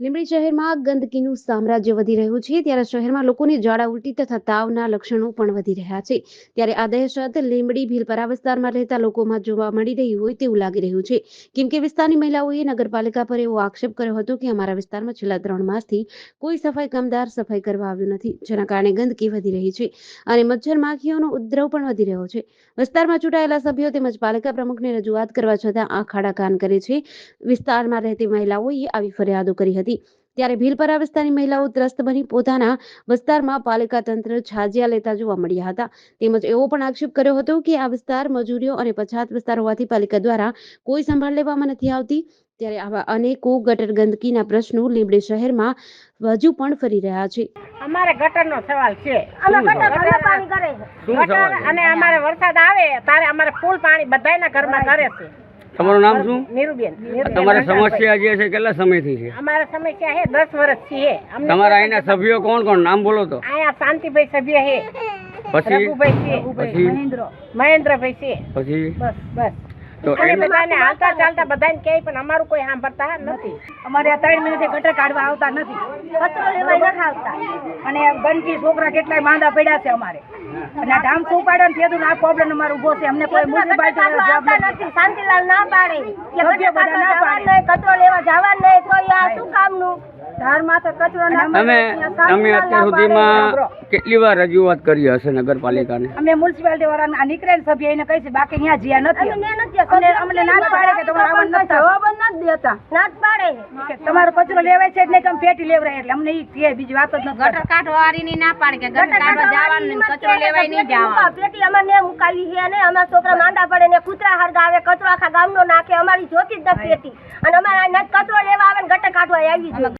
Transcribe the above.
લીંબડી શહેરમાં ગંદકીનું સામ્રાજ્ય વધી રહ્યું છે. ત્યારે શહેરમાં લોકોને ઝાડા ઉલટી તથા તાવના લક્ષણો પણ વધી રહ્યા છે. ત્યારે આ દહેશત લીંબડી ભીલપરા વિસ્તારમાં રહેતા લોકોમાં જોવા મળી રહી હોય તેવું લાગી રહ્યું છે. કેમ કે વિસ્તારની મહિલાઓએ નગરપાલિકા પર એવો આક્ષેપ કર્યો હતો કે અમારા વિસ્તારમાં છેલ્લા ત્રણ માસથી કોઈ સફાઈ કામદાર સફાઈ કરવા આવ્યું નથી, જેના કારણે ગંદકી વધી રહી છે અને મચ્છર માખીઓનો ઉદ્રવ પણ વધી રહ્યો છે. વિસ્તારમાં ચૂંટાયેલા સભ્યો તેમજ પાલિકા પ્રમુખને રજૂઆત કરવા છતાં આ ખાડા કાન કરે છે. વિસ્તારમાં રહેતી મહિલાઓએ આવી ફરિયાદો કરી હતી. ત્યારે ભીલપરા વિસ્તારની મહિલાઓ ત્રસ્ત બની પોતાના વિસ્તારમાં પાલિકા તંત્ર છાજિયા લેતા જોવા મળ્યા હતા. તેમજ એવો પણ આક્ષેપ કર્યો હતો કે આ વિસ્તાર મજૂરીઓ અને પછાત વિસ્તાર હોવાથી પાલિકા દ્વારા કોઈ સંભાળ લેવામાં નથી આવતી. ત્યારે આવા અનેકો ગટર ગંદકીના પ્રશ્નો લીંબડી શહેરમાં હજુ પણ ફરી રહ્યા છે. અમારે ગટરનો સવાલ છે. અમે ગટર સવાલ? પાણી કરે છે. સવાલ? ગટર અને અમારે વરસાદ આવે ત્યારે અમારે ફૂલ પાણી બધાયના ઘરમાં કરે છે. તમારું નામ શું? નીરુબેન. તમારી સમસ્યા જે છે કેટલા સમયથી છે? અમારા સમસ્યા છે દસ વર્ષથી છે. તમારા અહીંના સભ્યો કોણ કોણ? નામ બોલો તો. અહીંયા શાંતિભાઈ સભ્ય છે. પછી? રઘુભાઈ છે. પછી? મહેન્દ્રભાઈ છે. પછી? બસ બસ. તો અને બધાને હાલતા ચાલતા બધાને કહે પણ અમારું કોઈ સાંભળતા નથી. અમારે આ ત્રણ મહિનાથી ગટર કાઢવા આવતા નથી. કચરો લેવા નથી આવતા અને ગંદકી છોકરા કેટલાય માંદા પડ્યા છે અમારે. અને આ ધામ શું પાડે ને તેનું આ પ્રોબ્લેમ અમારો ઊભો છે. અમને કોઈ મ્યુનિસિપાલિટી જવાબ નથી. શાંતિલાલ ના પાડે. કે બધા ના કાઢવા કચરો લેવા જવાનું કચરો ના તમે તમે અત્યાર સુધીમાં કેટલી વાર રજૂઆત કરી હશે નગરપાલિકાને? અમે મ્યુનિસિપાલિટી વાળાને આ સભ્ય એને કહી છે બાકી અહીંયા જ્યાં નથી અમે ન્યા નથી અમને અમને ના જ પાડે કે તમારે આવવાનું નથી જવાબ નથી દેતા. ના પાડે. તમારો કચરો લેવાય છે એટલે કે પેટી લેવરાય એટલે. અમને ઈ કહે બીજી વાત જ નથી કરતા. કાઢવાવાળીની ના પાડે કે ગટર કાઢવા જવાનું નહીં, પેટી પેટી અમારે મુકાવી છે ને અમારા છોકરા પડે ને કૂતરા હરગાવે કચરો આખા ગામનો નાખે અમારી જોતી જ નથી પેટી. અને અમારા કચરો લેવા આવે ને ગટર કાઢવા આવી જ